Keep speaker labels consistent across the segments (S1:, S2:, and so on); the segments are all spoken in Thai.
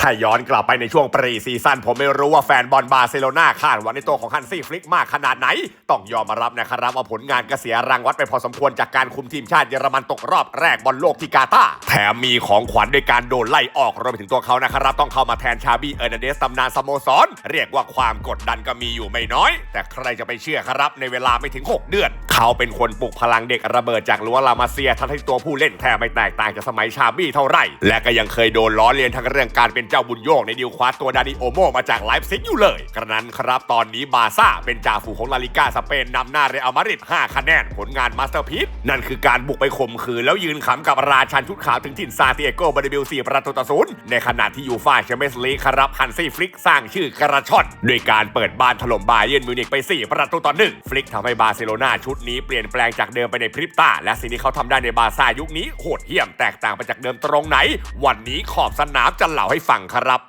S1: ถ้าย้อนกลับไปในช่วงปรีซีซั่นผมไม่รู้ว่าแฟนบอลบาร์เซโลนาคาดหวังในตัวของฮันซี่ฟลิกมากขนาดไหน ต้องยอมรับนะครับว่าผลงานก็เสียรางวัดไปพอสมควรจากการคุมทีมชาติเยอรมันตกรอบแรกบอลโลกที่กาตาร์แถมมีของขวัญด้วยการโดนไล่ออกรวมไปถึงตัวเขานะครับ ต้องเข้ามาแทนชาบีเออร์นเดสตำนานสโมสร เรียกว่าความกดดันก็มีอยู่ไม่น้อย แต่ใครจะไปเชื่อครับในเวลาไม่ถึง 6 เดือน เขาเป็นคนปลุกพลังเด็กระเบิดจากลัวลามาเซียทั้งที่ตัวผู้เล่นแทบไม่แตกต่างจากสมัยชาบี้เท่าไหร่และก็ยังเคยโดนล้อเลียนทั้งเรื่องการเป็นเจ้าบุญโยกในดิวคว้าตัวดานิโอโมมาจากไลฟ์ซิกอยู่เลย กระนั้นครับตอนนี้บาซ่าเป็นจ่าฝูงของลาลิก้าสเปนนำหน้าเรอัลมาดริด5คะแนนผลงานมาสเตอร์พีซนั่นคือการบุกไปข่มขืนแล้วยืนขำกับราชันชุดขาวถึงถิ่นซาเตียโกบาร์ดิบิล4ประตูต่อศูนย์ในขณะที่ยูฟ่าแชมเปี้ยนส์ลีกครับฮันซี่ฟลิกสร้างชื่อกระชอนด้วยการเปิดบ้านถล่มบาเยิร์นมิวนิกไป 4 ประตูต่อหนึ่งฟลิกทำให้บาร์เซโลนาชุดนี้เปลี่ยนแปลงจากเดิมไปในพริบตา และสิ่งที่เขาทำได้ในบาซ่ายุคนี้โหดเหี้ยมแตกต่างไปจากเดิมตรงไหน วันนี้ขอบสนามจะเล่าให้ฟังครับ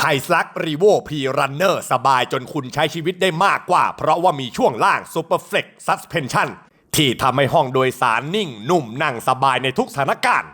S1: ไฮซักรีโวพีรันเนอร์สบายจนคุณใช้ชีวิตได้มากกว่า เพราะว่ามีช่วงล่างซูเปอร์เฟล็กซ์ซัสเพนชั่นที่ทำให้ห้องโดยสารนิ่งนุ่มนั่งสบายในทุกสถานการณ์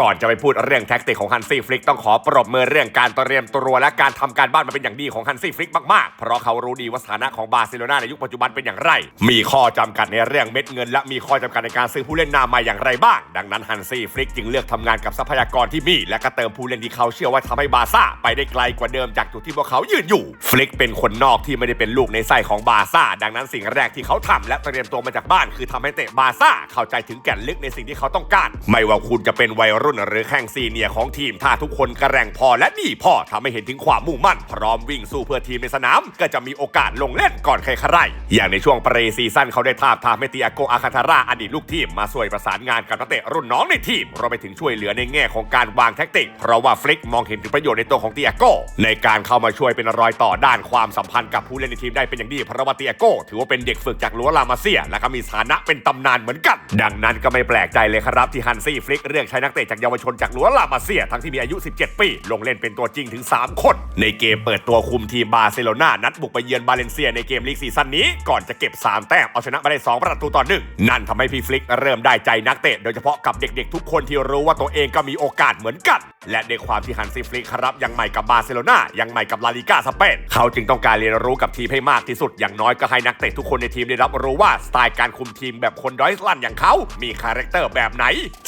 S1: ก่อนจะไปพูดเรื่องแท็กติกของฮันซี่ฟลิกต้องขอปรบมือเรื่องการเตรียมตัวและการทำการบ้านมาเป็นอย่างดีของฮันซี่ฟลิกมากๆ เพราะเขารู้ดีว่าสถานะของบาร์เซโลนาในยุคปัจจุบันเป็นอย่างไร มีข้อจำกัดในเรื่องเม็ดเงิน และมีข้อจำกัดในการซื้อผู้เล่นหน้าใหม่อย่างไรบ้าง ดังนั้นฮันซี่ฟลิกจึงเลือกทำงานกับทรัพยากรที่มี และก็เติมผู้เล่นที่เขาเชื่อว่าทำให้บาร์ซ่าไปได้ไกลกว่าเดิมจากจุดที่พวกเขายืนอยู่ ฟลิกเป็นคนนอกที่ไม่ได้เป็นลูกในไส้ของบาร์ซ่า ดังนั้นสิ่งแรกที่เขาทำและเตรียมตัวมาจากบ้าน คือทำให้เตะบาร์ซ่าเข้าใจถึงแก่นลึกในสิ่งที่เขาต้องการ ไม่ว่าคุณจะเป็นวัยรุ่นหรือแข่งซีเนียของทีม ถ้าทุกคนกระแรงพอและดีพอทำให้เห็นถึงความมุ่งมั่น พร้อมวิ่งสู้เพื่อทีมในสนาม ก็จะมีโอกาสลงเล่นก่อนใครใครอย่างในช่วงปรีซีซั่นเขาได้ทาบทามเมติอาโกอาคาทาราอดีตลูกทีมมาช่วยประสานงานกับนักเตะรุ่นน้องในทีมรวมไปถึงช่วยเหลือในแง่ของการวางแท็กติก เพราะว่าฟลิกมองเห็นถึงประโยชน์ในตัวของเตียโกในการเข้ามาช่วยเป็นรอยต่อด้านความสัมพันธ์กับผู้เล่นในทีมได้เป็นอย่างดีเพราะว่าเตียโกถือว่าเป็นเด็กฝึกจากลัวลามาเซีย และก็มีฐานะเป็นตำนานเหมือนกัน ดังนั้นก็ไม่แปลกใจเลยครับที่ฮันซี่ฟลิกเลือกใช้นักเตะจากเยาวชนจากลัวลามาเซียทั้งที่มีอายุ 17 ปี ลงเล่นเป็นตัวจริงถึง 3 คน ในเกมเปิดตัวคุมทีมบาร์เซโลนานัดบุกไปเยือนบาเลนเซียในเกมลีกซีซั่นนี้ ก่อนจะเก็บ 3 แต้มเอาชนะมาได้ 2 ประตูต่อหนึ่งนั่นทำให้พี่ฟลิกเริ่มได้ใจนักเตะโดยเฉพาะกับเด็กๆ ทุกคนที่รู้ว่าตัวเองก็มีโอกาสเหมือนกัน และในความที่ฮันซีฟลิกครับยังใหม่กับบาร์เซโลนายังใหม่กับลาลิกาสเปนเขาจึงต้องการเรียนรู้กับทีมให้มากที่สุดอย่างน้อยก็ให้นักเตะทุกคนในทีมได้รับรู้ว่าสไตล์การคุมทีมแบบคนดอยส์ลันอย่างเขามีคาแรคเตอร์แบบไหน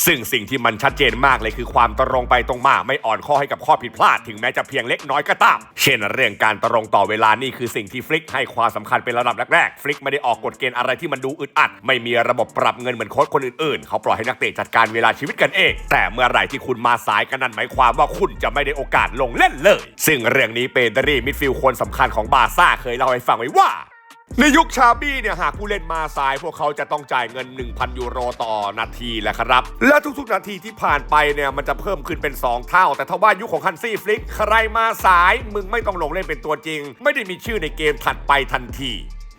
S1: ซึ่งสิ่งที่มันชัดเจนมากเลยคือความตรงไปตรงมาไม่อ่อนข้อให้กับข้อผิดพลาดถึงแม้จะเพียงเล็กน้อยก็ตาม เช่นเรื่องการตรงต่อเวลานี่คือสิ่งที่ฟลิกให้ความสำคัญเป็นระดับแรกๆฟลิกไม่ได้ออกกฎเกณฑ์อะไรที่มันดูอึดอัด ไม่มีระบบปรับเงินเหมือนโค้ชคนอื่นๆ เขาปล่อยให้นักเตะจัดการเวลาชีวิตกันเอง แต่เมื่อไหร่ที่คุณมาสายกันนั่นหมายความว่าคุณจะไม่ได้โอกาสลงเล่นเลย ซึ่งเรื่องนี้เปเดรีมิดฟิลด์คนสำคัญของบาซ่าเคยเล่าให้ฟังไว้ว่า ในยุคชาบี้เนี่ยหากผู้เล่นมาสาย พวกเขาจะต้องจ่ายเงิน 1,000 ยูโรต่อนาทีแหละครับ และทุกๆนาทีที่ผ่านไปเนี่ยมันจะเพิ่มขึ้นเป็น 2 เท่า แต่ถ้าว่ายุคของฮันซี่ฟลิก ใครมาสาย มึงไม่ต้องลงเล่นเป็นตัวจริง ไม่ได้มีชื่อในเกมถัดไปทันที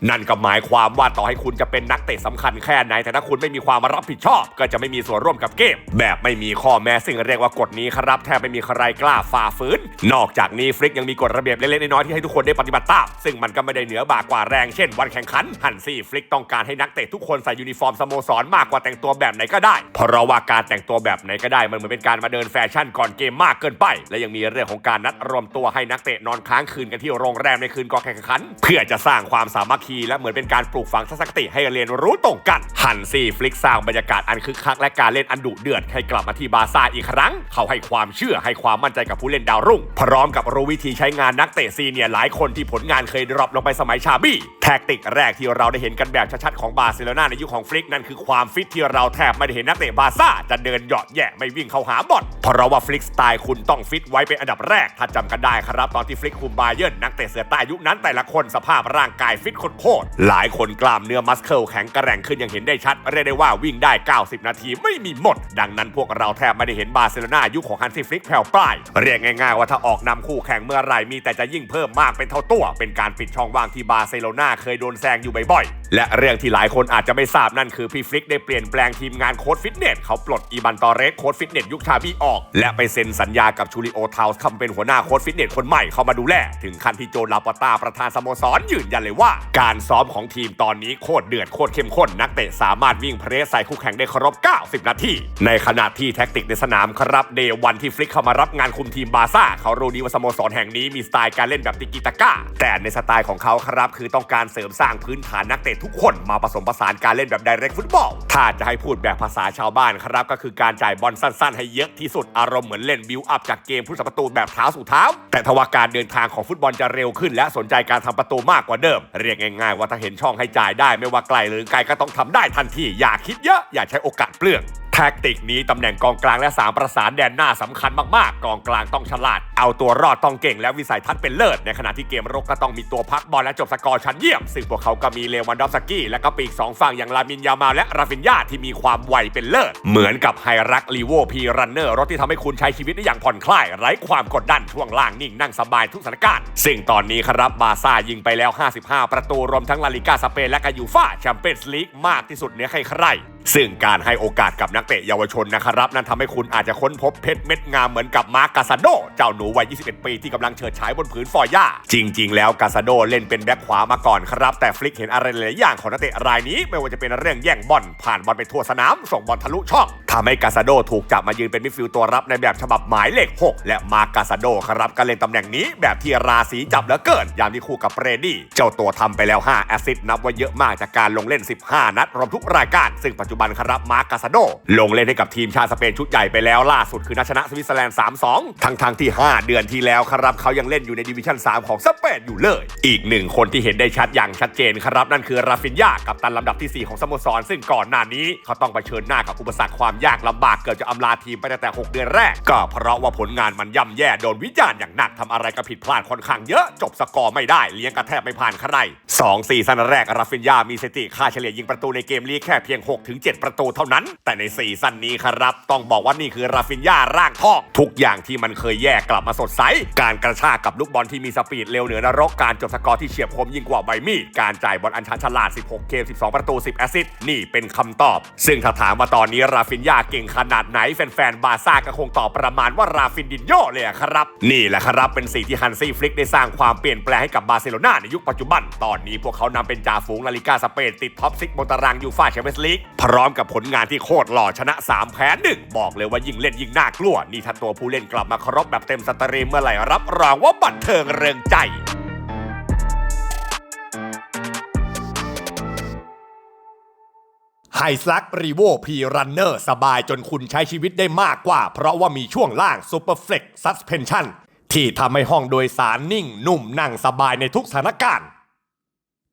S1: นั่นก็หมายความว่าต่อให้คุณจะเป็นนักเตะสำคัญแค่ไหน แต่ถ้าคุณไม่มีความรับผิดชอบ ก็จะไม่มีส่วนร่วมกับเกม แบบไม่มีข้อแม้ซึ่งเรียกว่ากฎนี้ครับ แทบไม่มีใครกล้าฝ่าฝืน นอกจากนี้ฟลิกยังมีกฎระเบียบเล็กๆน้อยๆที่ให้ทุกคนได้ปฏิบัติตามซึ่งมันก็ไม่ได้เหนือบ่ากว่าแรงเช่นวันแข่งขันฮันซี่ฟลิกต้องการให้นักเตะทุกคนใส่ยูนิฟอร์มสโมสรมากกว่าแต่งตัวแบบไหนก็ได้ เพราะว่าการแต่งตัวแบบไหนก็ได้มันเหมือนเป็นการมาเดินแฟชั่นก่อนเกมมากเกินไป และยังมีเรื่องของการนัดรวมตัวให้นักเตะนอนค้างคืนกันที่โรงแรมในคืนก่อนแข่งขัน เพื่อจะสร้างความสามัคคีและเหมือนเป็นการปลูกฝังทัศนคติให้เรียนรู้ตรงกันฮันซี่ฟลิกสร้างบรรยากาศอันคึกคักและการเล่นอันดุเดือดให้กลับมาที่บาร์ซ่าอีกครั้ง เขาให้ความเชื่อให้ความมั่นใจกับผู้เล่นดาวรุ่ง พร้อมกับรู้วิธีใช้งานนักเตะซีเนียหลายคนที่ผลงานเคยดรอปลงไปสมัยชาบี้แท็กติกแรกที่เราได้เห็นกันแบบชัดๆของบาร์เซโลนาในยุคของฟลิกนั่นคือความฟิตที่เราแทบไม่ได้เห็นนักเตะบาร์ซ่าจะเดินเหยาะแยะไม่วิ่งเข้าหาบอลเพราะว่าฟลิกสไตล์คุณต้องฟิตไว้เป็นอันดับแรก ถ้าจำกันได้ครับตอนที่ฟลิกคุมบาเยิร์นนักเตะเสือใต้ยุคนั้นแต่ละคนสภาพร่างกายฟิตโคตร หลายคนกล้ามเนื้อมัสเคิลแข็งกระแรงขึ้นอย่างเห็นได้ชัด เรียกได้ว่าวิ่งได้ 90 นาทีไม่มีหมด ดังนั้นพวกเราแทบไม่ได้เห็นบาร์เซโลนายุคของฮันซี่ฟลิกแผ่วปลาย เรียกง่ายๆว่าถ้าออกนำคู่แข่งเมื่อไหร่มีแต่จะยิ่งเพิ่มมากเป็นเท่าตัว เป็นการปิดช่องว่างที่บาร์เซโลนาเคยโดนแซงอยู่บ่อยๆและเรื่องที่หลายคนอาจจะไม่ทราบนั่นคือพี่ฟลิกได้เปลี่ยนแปลงทีมงานโค้ดฟิตเนสเขาปลดอีบันตอเรสโค้ดฟิตเนสยุคชาบี้ออก และไปเซ็นสัญญากับชูริโอทาวส์ทำเป็นหัวหน้าโค้ดฟิตเนสคนใหม่เข้ามาดูแล ถึงขั้นที่โจลาปาตาประธานสโมสรยืนยันเลยว่า การซ้อมของทีมตอนนี้โคตรเดือดโคตรเข้มข้น นักเตะสามารถวิ่งเพรสใส่คู่แข่งได้ครบ 90 นาทีในขณะที่แท็กติกในสนามครับเดวันที่ฟลิกเข้ามารับงานคุมทีมบาร์ซ่าเขารู้ดีว่าสโมสรแห่งนี้มีสไตล์การเล่นแบบติกิตาก้าแต่ในสไตล์ของเขาครับคือต้องการเสริมสร้างพื้นฐานนักเตะทุกคนมาผสมผสานการเล่นแบบไดเรกฟุตบอล ถ้าจะให้พูดแบบภาษาชาวบ้านครับ ก็คือการจ่ายบอลสั้นๆ ให้เยอะที่สุดอารมณ์เหมือนเล่นบิวอัพจากเกมผู้สัประตูแบบเท้าสู่เท้า แต่ทว่าการเดินทางของฟุตบอลจะเร็วขึ้น และสนใจการทำประตูมากกว่าเดิม เรียกง่ายๆว่าถ้าเห็นช่องให้จ่ายได้ไม่ว่าไกลหรือไกลก็ต้องทำได้ทันทีอย่าคิดเยอะอย่าใช้โอกาสเปลือง แท็กติกนี้ตำแหน่งกองกลางและสามประสานแดนหน้าสำคัญมากๆ กองกลางต้องฉลาด เอาตัวรอดต้องเก่งและวิสัยทัศน์เป็นเลิศ ในขณะที่เกมรุกก็ต้องมีตัวพักบอลและจบสกอร์ชั้นเยี่ยม ซึ่งพวกเขาก็มีเลวันดอฟสกี้และก็ปีกสองฝั่งอย่างลามินยามาลและราฟินยาที่มีความไวเป็นเลิศ เหมือนกับไฮรักลีโวพีรันเนอร์รถที่ทำให้คุณใช้ชีวิตได้อย่างผ่อนคลายไร้ความกดดันช่วงล่างนิ่งนั่งสบายทุกสถานการณ์ซึ่งตอนนี้ครับบาซ่ายิงไปแล้ว 55 ประตูรวมทั้งลาลิกาสเปนและกายูฟ่าแชมเปี้ยนส์ลีกมากที่สุดเหนือใครๆ ซึ่งการให้โอกาสกับนักเตะเยาวชนนะครับนั่นทำให้คุณอาจจะค้นพบเพชรเม็ดงามเหมือนกับมาร์กกาซาโด เจ้าหนูวัย 21 ปีที่กำลังเฉิดฉายบนผืนฟอย่า จริง ๆ แล้วกาซาโดเล่นเป็นแบ็คขวามาก่อนครับ แต่ฟลิกเห็นอะไรหลายอย่างของนักเตะรายนี้ ไม่ว่าจะเป็นเรื่องแย่งบอลผ่านบอลไปทั่วสนาม ส่งบอลทะลุช่องทำให้กาซาโดถูกจับมายืนเป็นมิดฟิลด์ตัวรับในแบบฉบับหมายเลข 6 และมาร์กกาซาโดครับก็เล่นตำแหน่งนี้แบบที่ราศีจับเหลือเกิน ยามที่คู่กับเบรดี้เจ้าตัวทำไปแล้ว5แอสซิสต์นับว่าเยอะมากจากการลงเล่น 15 นัดรวมทุกรายการซึ่งปัจจุบันครับมาร์กกาซาโด ลงเล่นให้กับทีมชาติสเปนชุดใหญ่ไปแล้วล่าสุดคือนัดชนะสวิตเซอร์แลนด์ 3-2 ทั้งทงที่ 5 เดือนที่แล้วครับเขายังเล่นอยู่ในดิวิชั่น 3 ของสเปนอยู่เลย อีกหนึ่งคนที่เห็นได้ชัดอย่างชัดเจนครับนั่นคือราฟินยากับตันลำดับทีสี่4 ของสโมสร ซึ่งก่อนหน้านี้เขาต้องเผชิญหน้ากับอุปสรรคความยากลำบากเกือบจะอำลาทีมไปตั้งแต่ 6 เดือนแรก ก็เพราะว่าผลงานมันย่ำแย่โดนวิจารณ์อย่างหนักทำอะไรก็ผิดพลาดค่อนข้างเยอะ จบสกอร์ไม่ได้เลี้ยงกระแทบไม่ผ่านใครสองซีซั่นแรกราฟินยามีสถิติค่าเฉลี่ยยิงประตูในเกมลีกแค่เพียง7 ประตูเท่านั้น แต่ในซีซั่นนี้ครับ ต้องบอกว่านี่คือราฟินยาร่างทองทุกอย่างที่มันเคยแย่กลับมาสดใส การกระชากกับลูกบอลที่มีสปีดเร็วเหนือนรกการจบสกอร์ที่เฉียบคมยิ่งกว่าใบมีดการจ่ายบอลอันชันฉลาด 16 เกม 12 ประตู 10 แอสซิสต์นี่เป็นคำตอบ ซึ่งถ้าถามว่าตอนนี้ราฟินยาเก่งขนาดไหนแฟนๆบาร์ซ่าก็คงตอบประมาณว่าราฟินดินโยเลยครับ นี่แหละครับเป็นสิ่งที่ฮันซี่ฟลิกได้สร้างความเปลี่ยนแปลงให้กับบาร์เซโลนาในยุคปัจจุบัน ตอนนี้พวกเขานำเป็นจ่าฝูงลาลิกาสเปนติดท็อปซิกบนตารางยูฟ่าแชมเปี้ยนส์ลีกพร้อมกับผลงานที่โคตรหล่อชนะ 3 แพ้หนึ่งบอกเลยว่ายิ่งเล่นยิ่งน่ากลัว นี่ถ้าตัวผู้เล่นกลับมาครบแบบเต็มสตรีมเมื่อไหร่รับรองว่าบันเทิงเริงใจไฮซักรีโวพีรันเนอร์สบายจนคุณใช้ชีวิตได้มากกว่า เพราะว่ามีช่วงล่าง Super Flex Suspension ที่ทำให้ห้องโดยสารนิ่งนุ่มนั่งสบายในทุกสถานการณ์